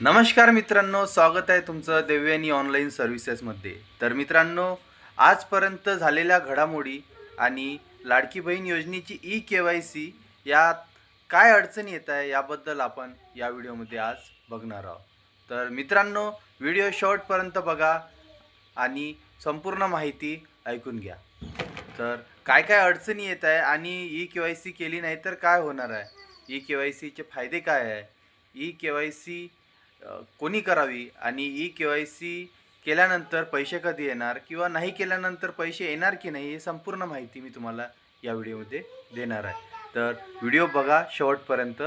नमस्कार मित्रांनो स्वागत आहे तुमचं देवयानी ऑनलाईन सर्व्हिसेसमध्ये तर मित्रांनो आजपर्यंत झालेल्या घडामोडी आणि लाडकी बहीण योजनेची ई के वाय सी यात काय अडचणी येत आहे याबद्दल आपण या व्हिडिओमध्ये आज बघणार आहोत. तर मित्रांनो व्हिडिओ शॉर्टपर्यंत बघा आणि संपूर्ण माहिती ऐकून घ्या. तर काय काय अडचणी येत आहे आणि ई के वाय सी केली नाही तर काय होणार आहे? ई के वाय सीचे फायदे काय आहे? ई के वाय सी कोणी करावी? आणि ई के वाय सी केल्यानंतर पैसे कधी येणार किंवा नाही केल्यानंतर पैसे येणार की नाही हे संपूर्ण माहिती मी तुम्हाला या व्हिडिओमध्ये देणार आहे. तर व्हिडिओ बघा शेवटपर्यंत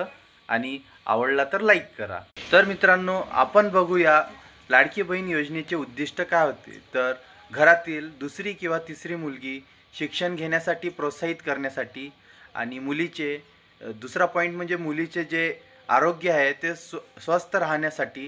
आणि आवडला तर लाईक करा. तर मित्रांनो आपण बघूया लाडकी बहीण योजनेचे उद्दिष्ट काय होते? तर घरातील दुसरी किंवा तिसरी मुलगी शिक्षण घेण्यासाठी प्रोत्साहित करण्यासाठी आणि मुलीचे दुसरा पॉईंट म्हणजे मुलीचे जे आरोग्य आहे ते स्व स्वस्थ राहण्यासाठी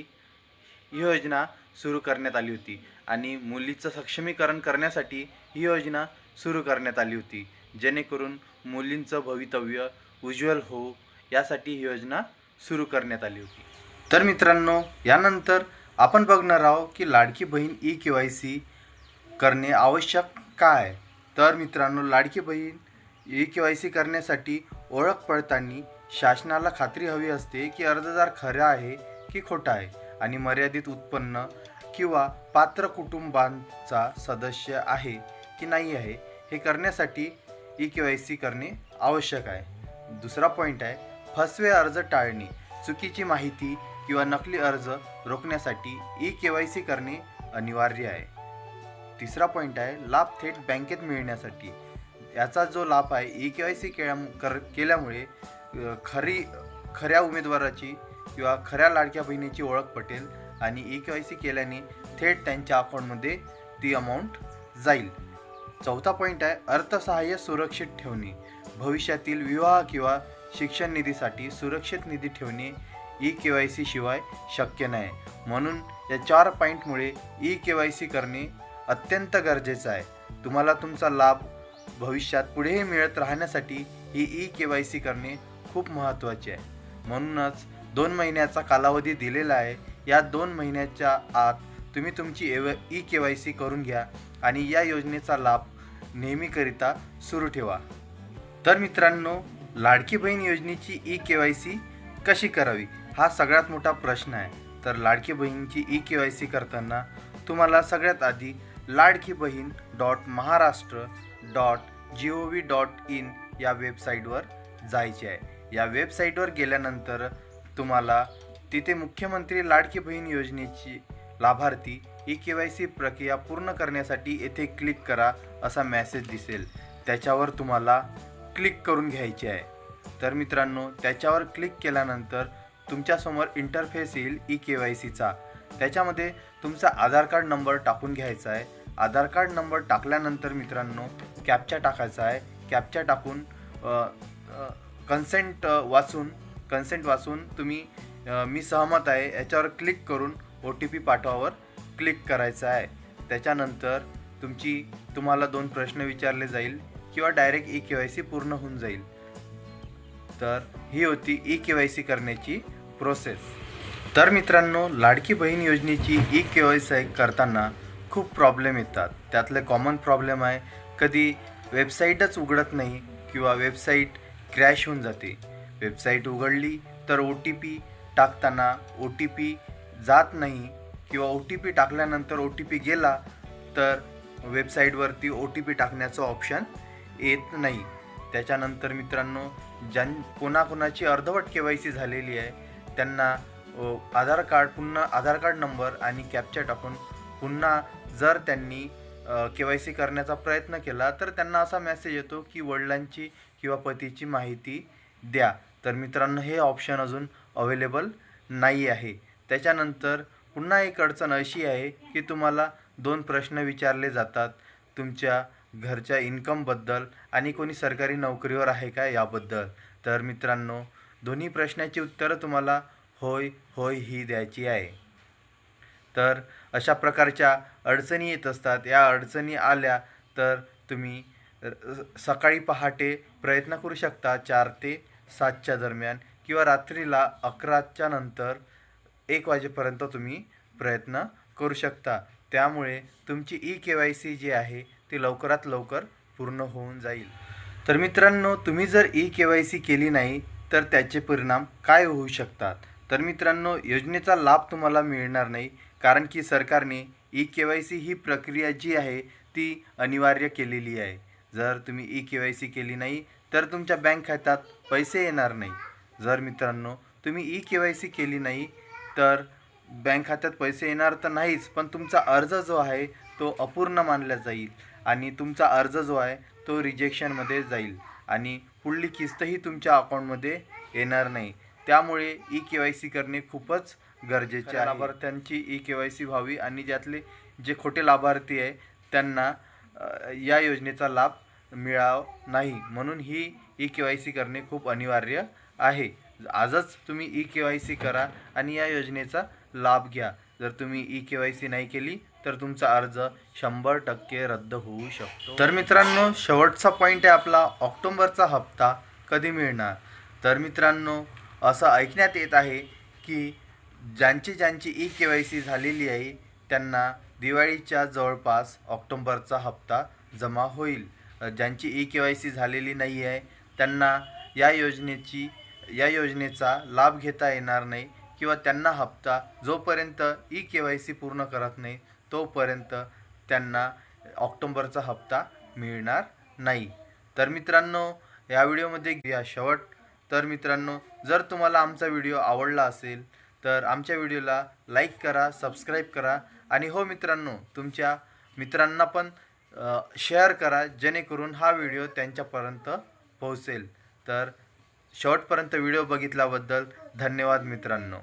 ही योजना सुरू करण्यात आली होती. आणि मुलीचं सक्षमीकरण करण्यासाठी ही योजना सुरू करण्यात आली होती. जेणेकरून मुलींचं भवितव्य उज्ज्वल हो यासाठी ही योजना सुरू करण्यात आली होती. तर मित्रांनो यानंतर आपण बघणार आहोत की Ladki Bahin E K Y C करणे आवश्यक काय? आहे तर मित्रांनो Ladki Bahin E K Y C करण्यासाठी ओळख पडताना शासनाला खात्री हवी असते की अर्जदार खरा आहे की खोटा आहे आणि मर्यादित उत्पन्न किंवा पात्र कुटुंबांचा सदस्य आहे की नाही आहे हे करण्यासाठी ई के वाय सी करणे आवश्यक आहे. दुसरा पॉईंट आहे फसवे अर्ज टाळणे. चुकीची माहिती किंवा नकली अर्ज रोखण्यासाठी ई के वाय सी करणे अनिवार्य आहे. तिसरा पॉईंट आहे लाभ थेट बँकेत मिळण्यासाठी. याचा जो लाभ आहे ई के वाय सी केल्या कर केल्यामुळे खरी खऱ्या उमेदवाराची किंवा खऱ्या लाडक्या बहिणीची ओळख पटेल आणि ई के वाय सी केल्याने थेट त्यांच्या अकाउंटमध्ये ती अमाऊंट जाईल. चौथा पॉईंट आहे अर्थसहाय्य सुरक्षित ठेवणे. भविष्यातील विवाह किंवा शिक्षण निधीसाठी सुरक्षित निधी ठेवणे ई के वाय सी शिवाय शक्य नाही. म्हणून या चार पॉईंटमुळे ई के वाय सी करणे अत्यंत गरजेचं आहे. तुम्हाला तुमचा लाभ भविष्यात पुढेही मिळत राहण्यासाठी ही ई के वाय सी करणे खूप महत्त्वाचे आहे. म्हणूनच दोन महिन्याचा कालावधी दिलेला आहे. या दोन महिन्याच्या आत तुम्ही तुमची एव ई के वाय सी करून घ्या आणि या योजनेचा लाभ नेहमीकरिता सुरू ठेवा. तर मित्रांनो लाडकी बहीण योजनेची ई के वाय सी कशी करावी? हा सगळ्यात मोठा प्रश्न आहे. तर लाडकी बहीणची ई के वाय सी करताना तुम्हाला सगळ्यात आधी Ladki Bahin dot Maharashtra dot G O V dot in या वेबसाईटवर जायचे आहे. या वेबसाईटवर गेल्यानंतर तुम्हाला तिथे मुख्यमंत्री लाडकी बहीण योजनेची लाभार्थी ई के वाय सी प्रक्रिया पूर्ण करण्यासाठी येथे क्लिक करा असा मेसेज दिसेल. त्याच्यावर तुम्हाला क्लिक करून घ्यायचे आहे. तर मित्रांनो त्याच्यावर क्लिक केल्यानंतर तुमच्यासमोर इंटरफेस येईल ई के वाय सीचा. त्याच्यामध्ये तुमचा आधार कार्ड नंबर टाकून घ्यायचा आहे. आधार कार्ड नंबर टाकल्यानंतर मित्रांनो कॅपचा टाकायचा आहे. कॅपचा टाकून कन्सेंट वाचून कन्सेंट वाचून तुम्ही मी सहमत आहे याच्यावर क्लिक करून ओ टी पी पाठवावर क्लिक करायचं आहे. त्याच्यानंतर तुमची तुम्हाला दोन प्रश्न विचारले जाईल किंवा direct E K Y C पूर्ण होऊन जाईल. तर ही होती ई के वाय सी करण्याची प्रोसेस तर मित्रांनो लाडकी बहीण योजनेची ई के वाय सी करताना खूप प्रॉब्लेम येतात. त्यातले कॉमन प्रॉब्लेम आहे कधी वेबसाईटच उघडत नाही किंवा वेबसाईट क्रॅश होऊन जाते. वेबसाईट उघडली तर ओ टी पी टाकताना ओ टी पी जात नाही किंवा ओ टी पी टाकल्यानंतर ओ टी पी गेला तर वेबसाईटवरती ओ टी पी टाकण्याचं ऑप्शन येत नाही. त्याच्यानंतर मित्रांनो ज्यां कोणाकोणाची अर्धवट के वाय सी झालेली आहे त्यांना आधार कार्ड पुन्हा आधार कार्ड नंबर आणि कॅप्चा टाकून पुन्हा जर त्यांनी के वाय सी करण्याचा प्रयत्न केला तर त्यांना असा मेसेज येतो की वडिलांची किंवा पतीची माहिती द्या. तर मित्रांनो हे ऑप्शन अजून अवेलेबल नाही आहे. त्याच्यानंतर पुन्हा एक अडचण अशी आहे की तुम्हाला दोन प्रश्न विचारले जातात तुमच्या घरच्या इन्कमबद्दल आणि कोणी सरकारी नोकरीवर आहे का याबद्दल. तर मित्रांनो दोन्ही प्रश्नाची उत्तरं तुम्हाला होय होय ही द्यायची आहे. तर अशा प्रकारच्या अडचणी येत असतात. या अडचणी आल्या तर तुम्ही सकाळी पहाटे प्रयत्न करू शकता चार ते सातच्या दरम्यान किंवा रात्रीला अकराच्या नंतर एक वाजेपर्यंत तुम्ही प्रयत्न करू शकता. त्यामुळे तुमची ई के वाय सी जी आहे ती लवकरात लवकर पूर्ण होऊन जाईल. तर मित्रांनो तुम्ही जर ई के वाय सी केली नाही तर त्याचे परिणाम काय होऊ शकतात? तर मित्रांनो योजनेचा लाभ तुम्हाला मिळणार नाही कारण की सरकारने ई के वाय सी ही प्रक्रिया जी आहे ती अनिवार्य केलेली आहे. जर तुम्ही ई के वाय सी केली नाही तर तुमच्या बँक खात्यात पैसे येणार नाही. जर मित्रांनो तुम्ही ई के वाय सी केली नाही तर बँक खात्यात पैसे येणार तर नाहीच पण तुमचा अर्ज जो आहे तो अपूर्ण मानला जाईल आणि तुमचा अर्ज जो आहे तो रिजेक्शनमध्ये जाईल आणि पुढली किस्तही तुमच्या अकाउंटमध्ये येणार नाही. त्यामुळे ई के वाय सी करणे खूपच गरजेचे आहे. लाभार्थ्यांची ई के वाय सी व्हावी आणि ज्यातले जे खोटे लाभार्थी आहे त्यांना या योजनेचा लाभ मिळाव नाही. म्हणून ही ई के वाय सी करणे खूप अनिवार्य आहे. आजच तुम्ही ई के वाय सी करा आणि या योजनेचा लाभ घ्या. जर तुम्ही ई के वाय सी नाही केली तर तुमचा अर्ज शंभर टक्के रद्द होऊ शकतो. तर मित्रांनो शेवटचा पॉईंट आहे आपला. ऑक्टोंबरचा हप्ता कधी मिळणार? तर मित्रांनो असं ऐकण्यात येत आहे की ज्यांची ज्यांची ई के वाय सी झालेली आहे त्यांना दिवाळीच्या जवळपास ऑक्टोंबरचा हप्ता जमा होईल. ज्यांची ई के वाय सी झालेली नाही आहे त्यांना या योजनेची या योजनेचा लाभ घेता येणार नाही किंवा त्यांना हप्ता जोपर्यंत ई के वाय सी पूर्ण करत नाही तोपर्यंत त्यांना ऑक्टोंबरचा हप्ता मिळणार नाही. तर मित्रांनो या व्हिडिओमध्ये या शेवट. तर मित्रांनो जर तुम्हाला आमचा व्हिडिओ आवडला असेल तर आमच्या व्हिडिओला लाईक करा सबस्क्राईब करा आणि हो मित्रांनो तुमच्या मित्रांना पण शेअर करा जेणेकरून हा व्हिडिओ त्यांच्यापर्यंत पोहोचेल. तर शॉर्टपर्यंत व्हिडिओ बघितल्याबद्दल धन्यवाद मित्रांनो.